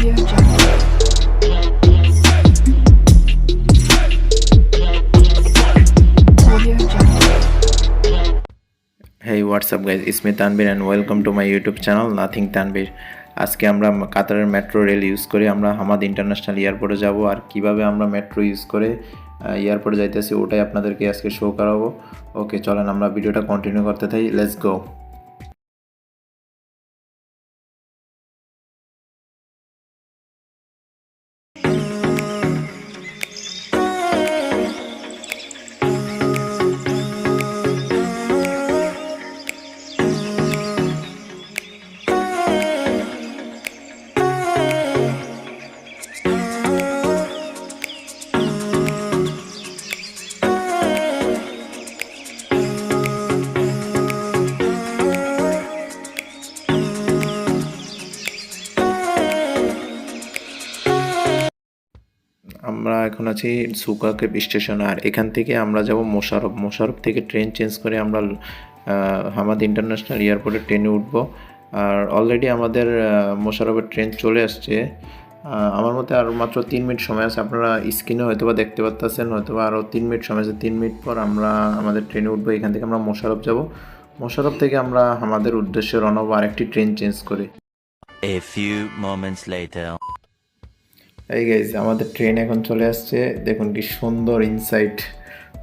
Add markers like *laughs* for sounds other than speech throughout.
Hey WhatsApp guys it's me Tanvir and welcome to my YouTube channel nothing Tanvir আজকে আমরা কাতারের metro rail use করে আমরা Hamad international এয়ারপোর্টে যাব। আর কীভাবে আমরা মেট্রো ইউজ করে এয়ারপোর্টে যাইতেছি, ওটাই আপনাদেরকে আজকে শো করাবো। ওকে চলেন আমরা ভিডিওটা কন্টিনিউ করতে থাকি। Let's go আমরা এখন আছি সুকাকেব স্টেশন, আর এখান থেকে আমরা যাব মোশারফ। মোশারফ থেকে ট্রেন চেঞ্জ করে আমরা হামাদ ইন্টারন্যাশনাল এয়ারপোর্টে ট্রেনে উঠব। আর অলরেডি আমাদের মোশারফের ট্রেন চলে আসছে। আমার মতে আর মাত্র তিন মিনিট সময় আছে। আপনারা স্ক্রিনে হয়তো বা দেখতে পাচ্ছেন হয়তো বা আরও তিন মিনিট সময় আছে। তিন মিনিট পর আমরা আমাদের ট্রেনে উঠবো। এখান থেকে আমরা মোশারফ যাব। মোশারফ থেকে আমরা আমাদের উদ্দেশ্যে রওনা আরেকটি ট্রেন চেঞ্জ করে। A few moments later. এই গাইজ আমাদের ট্রেন এখন চলে আসছে। দেখুন কি সুন্দর ইনসাইট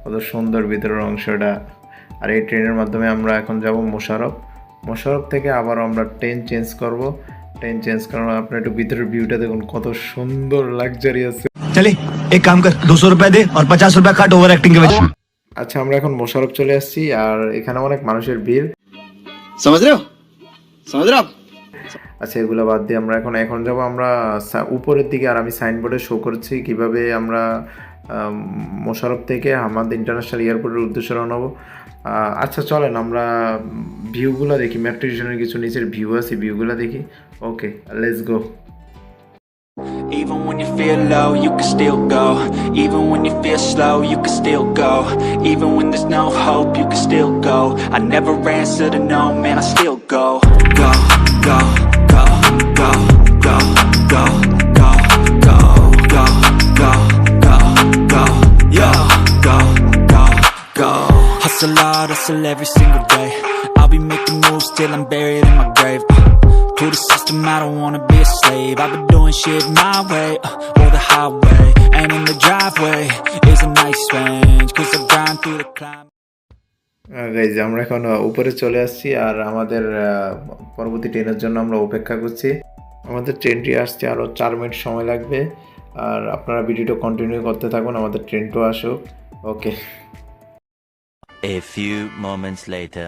কত সুন্দর ভিতরের অংশটা। আর এই ট্রেনের মাধ্যমে আমরা এখন যাব মোশারফ। মোশারফ থেকে আবার আমরা ট্রেন চেঞ্জ করব। ট্রেন চেঞ্জ করার আপনার একটু ভিতরের ভিউটা দেখুন কত সুন্দর লাগজারি আছে চলে এক কাম কর দুশো রুপিয়া দে আর পঞ্চাশ রুপিয়া কাট ওভার অ্যাক্টিং কে আচ্ছা আমরা এখন মোশারফ চলে আসছি আর এখানে অনেক মানুষের ভিড়। সমাজ রে আচ্ছা এগুলো বাদ দিয়ে আমরা এখন এখন যাব আমরা উপরের দিকে। আর আমি সাইনবোর্ডে শো করছি কীভাবে আমরা মোশারফ থেকে আমাদের ইন্টারন্যাশনাল এয়ারপোর্টের উদ্দেশ্যে রওনা হব। আচ্ছা চলেন আমরা ভিউগুলো দেখি। স্টেশনের কিছু নিচের ভিউ আছে ভিউগুলো দেখি। Okay let's go Even when you feel low, you can still go. Even when you feel slow, you can still go. Even when there's no hope, you can still go. I never answer to no, man, I still go, go, go, Hustle hard, hustle every single day. I'll be making moves till I'm buried in my grave. uh, To the system, I don't wanna be a slave. I've been doing shit my way, uh, or the highway. And in the driveway is a nice range, cause I grind through the climb. Guys আমরা এখন উপরে চলে আসছি আর আমাদের পরবর্তী ট্রেনের জন্য আমরা অপেক্ষা করছি আমাদের ট্রেনটি আসছে আরও চার মিনিট সময় লাগবে আর আপনারা ভিডিওটা কন্টিনিউ করতে থাকুন আমাদের ট্রেনটাও আসুক okay A few moments later.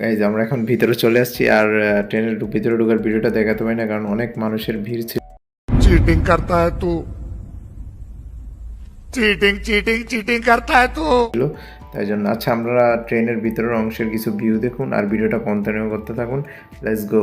Guys আমরা এখন ভিতরে চলে আসছি আর ট্রেনের ভিতরে ঢোকার ভিডিওটা দেখাতে পারি না কারণ অনেক মানুষের ভিড় ছিল। চিটিং করতা হ্যায় তো। চিটিং চিটিং চিটিং করতা হ্যায় তো। তাই জন্য আচ্ছা আমরা ট্রেনের ভিতরের অংশের কিছু ভিউ দেখুন আর ভিডিওটা কন্টিনিউ করতে থাকুন। Let's go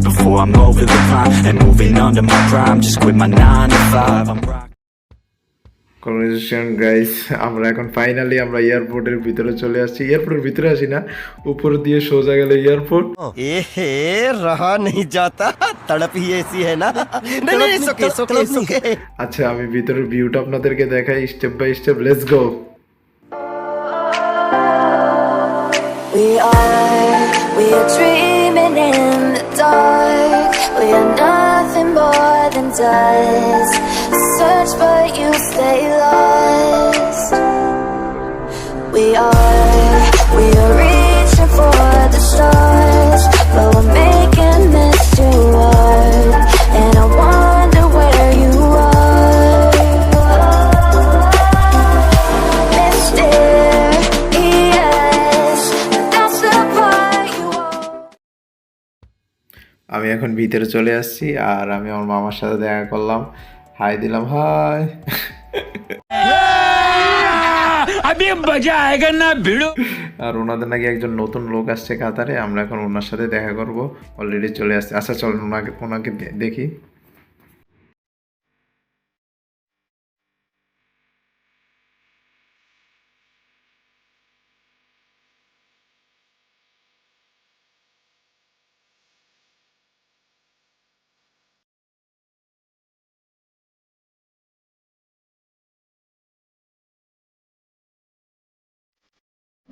Before I'm over the prime And moving under my prime Just quit my nine to five. I'm rock conversation guys আমরা এখন ফাইনালি আমরা এয়ারপোর্টের ভিতরে চলে আসছি। এয়ারপোর্টের ভিতরে আসি না উপর দিয়ে সোজা গেল এয়ারপোর্ট এ হে রাহা নেই যাতা তড়প হি এসি হে না। *laughs* আচ্ছা আমি ভিতরের ভিউটা আপনাদেরকে দেখাই step by step let's go We are we are dreaming in the dark. We are nothing more than dust. Search but you stay lost. এখন ভিতরে চলে আসছি আর আমি আমার মামার সাথে দেখা করলাম। হাই দিলাম হাই আর ওনাদের নাকি একজন নতুন লোক আসছে কাতারে আমরা এখন ওনার সাথে দেখা করব। অলরেডি চলে আসছে। আচ্ছা চল ওনাকে ওনাকে দেখি।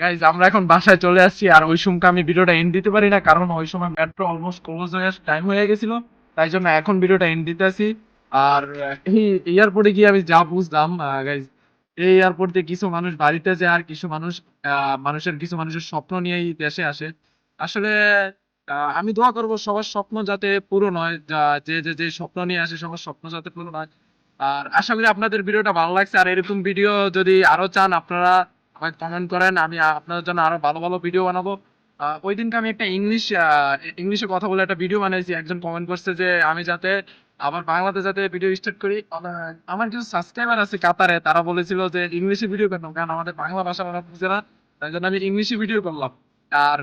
গাইজ আমরা এখন বাসায় চলে আসছি আর ওই সময় আমি ভিডিওটা এন্ড দিতে পারি না, কারণ ওই সময় মেট্রো অলমোস্ট ক্লোজ হয়ে টাইম হয়ে গেছিল, তাই জন্য এখন ভিডিওটা এন্ড দিতে আসি। আর এয়ারপোর্টে গিয়ে আমি যা বুঝলাম গাইজ এই এয়ারপোর্টে কিছু মানুষ বাড়িতে যায় আর কিছু মানুষ মানুষের, কিছু মানুষের স্বপ্ন নিয়েই দেশে আসে। আসলে আমি দোয়া করব সবার স্বপ্ন যাতে পূরণ হয়, যে যে যে স্বপ্ন নিয়ে আসে সবার স্বপ্ন যাতে পূরণ হয়। আর আশা করি আপনাদের ভিডিওটা ভালো লাগছে, আর এরকম ভিডিও যদি আরও চান আপনারা আমাকে কমেন্ট করেন, আমি আপনাদের জন্য আরও ভালো ভালো ভিডিও বানাবো। ওই দিনকে আমি একটা ইংলিশ ইংলিশে কথা বলে একটা ভিডিও বানিয়েছি একজন কমেন্ট করছে যে, আমি যাতে আবার বাংলাতে যাতে ভিডিও স্টার্ট করি। আমার- কিছু সাবস্ক্রাইবার আছে কাতারে, তারা বলেছিল যে ইংলিশে ভিডিও কেন কারণ আমাদের বাংলা ভাষা ওরা বুঝে না। তাই জন্য আমি ইংলিশে ভিডিও করলাম। আর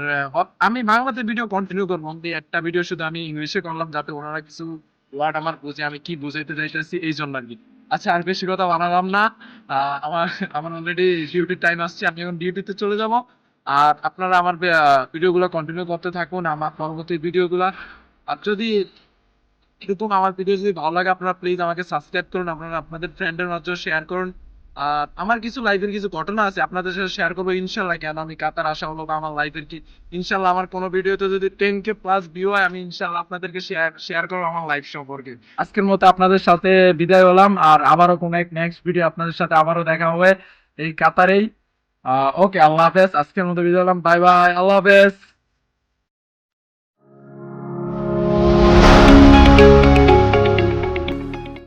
আমি বাংলাতে ভিডিও কন্টিনিউ করব একটা ভিডিও শুধু আমি ইংলিশে করলাম, যাতে ওনারা কিছু ওয়ার্ড আমার বুঝে, আমি কি বুঝাইতে চাইতেছি, এই জন্য আর কি। আচ্ছা আর বেশি কথা বানালাম না। আমার আমার অলরেডি ডিউটির টাইম আসছে, আমি এখন ডিউটিতে চলে যাব। আর আপনারা আমার ভিডিওগুলো কন্টিনিউ করতে থাকুন, আমার পরবর্তী ভিডিওগুলো আর যদি এরকম আমার ভিডিও যদি ভালো লাগে, আপনারা প্লিজ আমাকে সাবস্ক্রাইব করুন, আপনারা আপনাদের ফ্রেন্ডের মাধ্যমে শেয়ার করুন। আর আমার কিছু লাইফের কিছু ঘটনা আছে, আপনাদের সাথে শেয়ার করব, ইনশাল্লাহ। কেন আমি কাতার আসা হলো আমার লাইফের কি? ইনশাল্লাহ আমার কোনো ভিডিওতে যদি টেন কে প্লাস ভিউ হয়, আমি ইনশাল্লাহ আপনাদেরকে শেয়ার শেয়ার করব আমার লাইফ সম্পর্কে। আজকের মতো আপনাদের সাথে বিদায় হলাম, আর আবারও কোনো এক নেক্সট ভিডিও আপনাদের সাথে আবারও দেখা হবে এই কাতারেই। ওকে আল্লাহ হাফেজ, আজকের মতো বিদায় হলাম বাই বাই আল্লাহ হাফেজ।